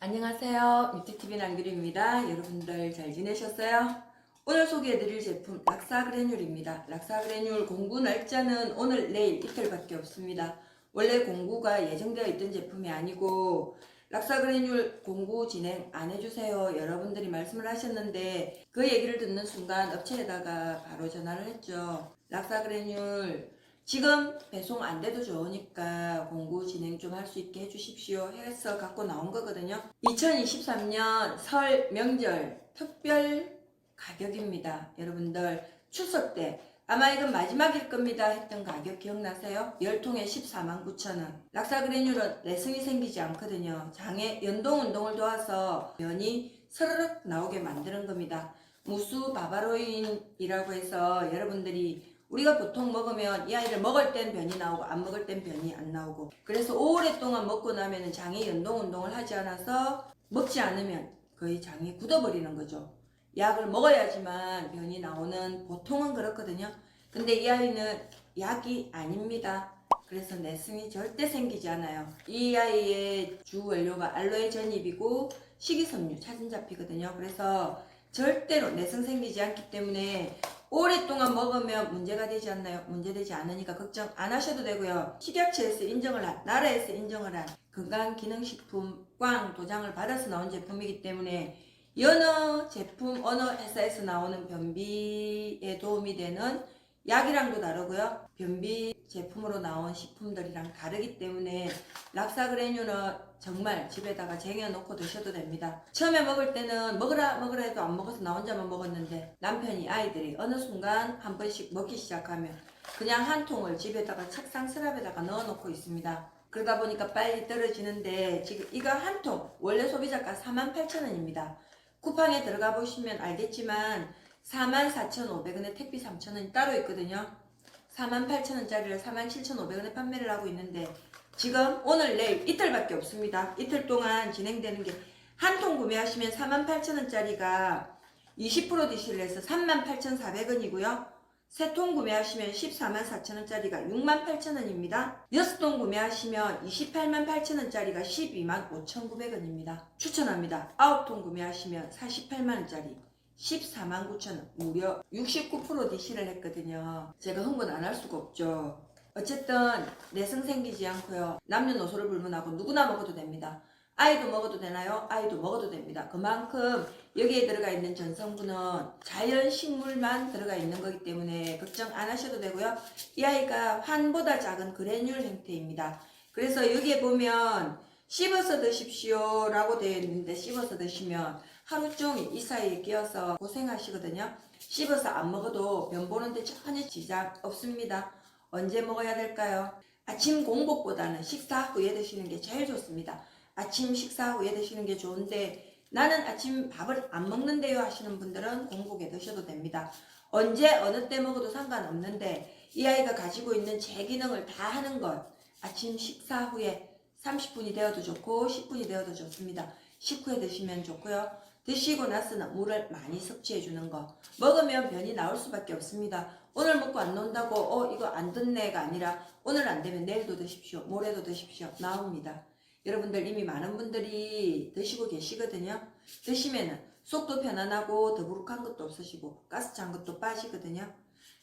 안녕하세요. 유튜TV 남규리입니다. 여러분들 잘 지내셨어요? 오늘 소개해드릴 제품 락사 그레듈입니다. 락사 그레듈 공구 날짜는 오늘 내일 이틀밖에 없습니다. 원래 공구가 예정되어 있던 제품이 아니고 락사 그레듈 공구 진행 안 해주세요. 여러분들이 말씀을 하셨는데 그 얘기를 듣는 순간 업체에다가 바로 전화를 했죠. 락사 그레듈 지금 배송 안 돼도 좋으니까 공구 진행 좀 할 수 있게 해주십시오 해서 갖고 나온 거거든요. 2023년 설 명절 특별 가격입니다. 여러분들 추석 때 아마 이건 마지막일 겁니다 했던 가격 기억나세요? 열통에 14만 9천 원. 락사그레듈은 내성이 생기지 않거든요. 장에 연동 운동을 도와서 면이 서르륵 나오게 만드는 겁니다. 무수 바바로인이라고 해서 여러분들이 우리가 보통 먹으면 이 아이를 먹을 땐 변이 나오고 안 먹을 땐 변이 안 나오고 그래서 오랫동안 먹고 나면은 장이 연동 운동을 하지 않아서 먹지 않으면 거의 장이 굳어버리는 거죠. 약을 먹어야지만 변이 나오는 보통은 그렇거든요. 근데 이 아이는 약이 아닙니다. 그래서 내성이 절대 생기지 않아요. 이 아이의 주 원료가 알로에 전입이고 식이섬유 차진 잡히거든요. 그래서 절대로 내성 생기지 않기 때문에 오랫동안 먹으면 문제가 되지 않나요? 문제되지 않으니까 걱정 안 하셔도 되고요. 식약처에서 인정을 한, 나라에서 인정을 한 건강기능식품 꽝 도장을 받아서 나온 제품이기 때문에 여느 제품, 어느 회사에서 나오는 변비에 도움이 되는 약이랑도 다르고요. 변비 제품으로 나온 식품들이랑 다르기 때문에 락사그레듈은 정말 집에다가 쟁여놓고 드셔도 됩니다. 처음에 먹을 때는 먹으라 먹으라 해도 안 먹어서 나 혼자만 먹었는데 남편이 아이들이 어느 순간 한 번씩 먹기 시작하면 그냥 한 통을 집에다가 책상 서랍에다가 넣어놓고 있습니다. 그러다 보니까 빨리 떨어지는데 지금 이거 한 통 원래 소비자가 48,000원입니다. 쿠팡에 들어가 보시면 알겠지만 44,500원에 택비 3,000원이 따로 있거든요. 48,000원짜리를 47,500원에 판매를 하고 있는데 지금 오늘 내일 이틀밖에 없습니다. 이틀 동안 진행되는 게 한 통 구매하시면 48,000원짜리가 20% 디시를 해서 38,400원이고요. 세 통 구매하시면 14만 4천원짜리가 6만 8천원입니다. 여섯 통 구매하시면 28만 8천원짜리가 12만 5,900원입니다. 추천합니다. 아홉 통 구매하시면 48만원짜리 14만 9천원 무려 69% 디시를 했거든요. 제가 흥분 안 할 수가 없죠. 어쨌든 내성 생기지 않고요. 남녀노소를 불문하고 누구나 먹어도 됩니다. 아이도 먹어도 되나요? 아이도 먹어도 됩니다. 그만큼 여기에 들어가 있는 전성분은 자연 식물만 들어가 있는 거기 때문에 걱정 안 하셔도 되고요. 이 아이가 환보다 작은 그래듈 형태입니다. 그래서 여기에 보면 씹어서 드십시오 라고 되어 있는데 씹어서 드시면 하루 종일 이 사이에 끼어서 고생하시거든요. 씹어서 안 먹어도 변 보는데 전혀 지장 없습니다. 언제 먹어야 될까요? 아침 공복보다는 식사 후에 드시는 게 제일 좋습니다. 아침 식사 후에 드시는 게 좋은데 나는 아침 밥을 안 먹는데요 하시는 분들은 공복에 드셔도 됩니다. 언제 어느 때 먹어도 상관없는데 이 아이가 가지고 있는 제 기능을 다 하는 것 아침 식사 후에 30분이 되어도 좋고 10분이 되어도 좋습니다. 식후에 드시면 좋고요. 드시고 나서는 물을 많이 섭취해 주는 거 먹으면 변이 나올 수밖에 없습니다. 오늘 먹고 안 논다고 어 이거 안 듣네가 아니라 오늘 안 되면 내일도 드십시오. 모레도 드십시오. 나옵니다. 여러분들 이미 많은 분들이 드시고 계시거든요. 드시면은 속도 편안하고 더부룩한 것도 없으시고 가스 찬 것도 빠지거든요.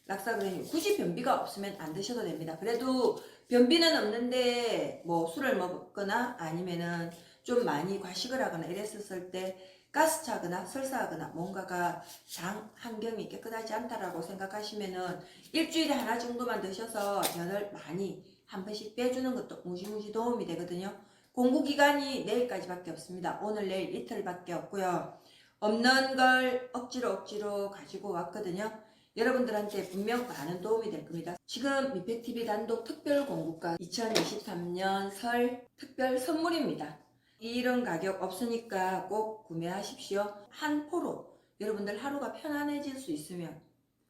락사그레듈 굳이 변비가 없으면 안 드셔도 됩니다. 그래도 변비는 없는데 뭐 술을 먹거나 아니면은 좀 많이 과식을 하거나 이랬었을 때 가스 차거나 설사하거나 뭔가가 장 환경이 깨끗하지 않다라고 생각하시면은 일주일에 하나 정도만 드셔서 변을 많이 한 번씩 빼주는 것도 무지무지 도움이 되거든요. 공구 기간이 내일까지밖에 없습니다. 오늘 내일 이틀밖에 없고요. 없는 걸 억지로 억지로 가지고 왔거든요. 여러분들한테 분명 많은 도움이 될 겁니다. 지금 미팩TV 단독 특별 공구가 2023년 설 특별 선물입니다. 이런 가격 없으니까 꼭 구매하십시오. 한 포로 여러분들 하루가 편안해질 수 있으면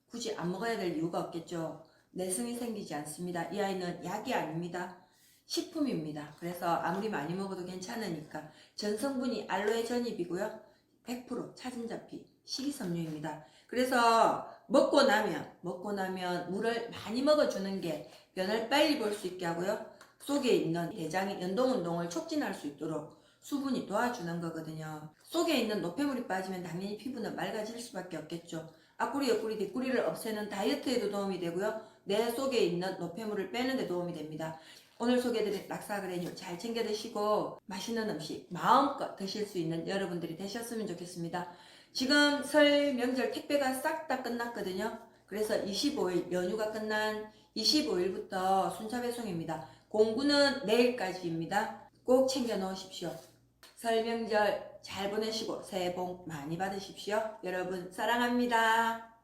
굳이 안 먹어야 될 이유가 없겠죠. 내성이 생기지 않습니다. 이 아이는 약이 아닙니다. 식품입니다. 그래서 아무리 많이 먹어도 괜찮으니까 전성분이 알로에 전입이고요. 100% 차진자피 식이섬유입니다. 그래서 먹고 나면 먹고 나면 물을 많이 먹어주는 게 변을 빨리 볼 수 있게 하고요. 속에 있는 대장의 연동 운동을 촉진할 수 있도록 수분이 도와주는 거거든요. 속에 있는 노폐물이 빠지면 당연히 피부는 맑아질 수밖에 없겠죠. 앞구리, 옆구리, 뒷구리를 없애는 다이어트에도 도움이 되고요. 내 속에 있는 노폐물을 빼는 데 도움이 됩니다. 오늘 소개해드린 락사그레뉴 잘 챙겨 드시고 맛있는 음식 마음껏 드실 수 있는 여러분들이 되셨으면 좋겠습니다. 지금 설 명절 택배가 싹 다 끝났거든요. 그래서 25일 연휴가 끝난 25일부터 순차 배송입니다. 공구는 내일까지입니다. 꼭 챙겨 놓으십시오. 설 명절 잘 보내시고 새해 복 많이 받으십시오. 여러분 사랑합니다.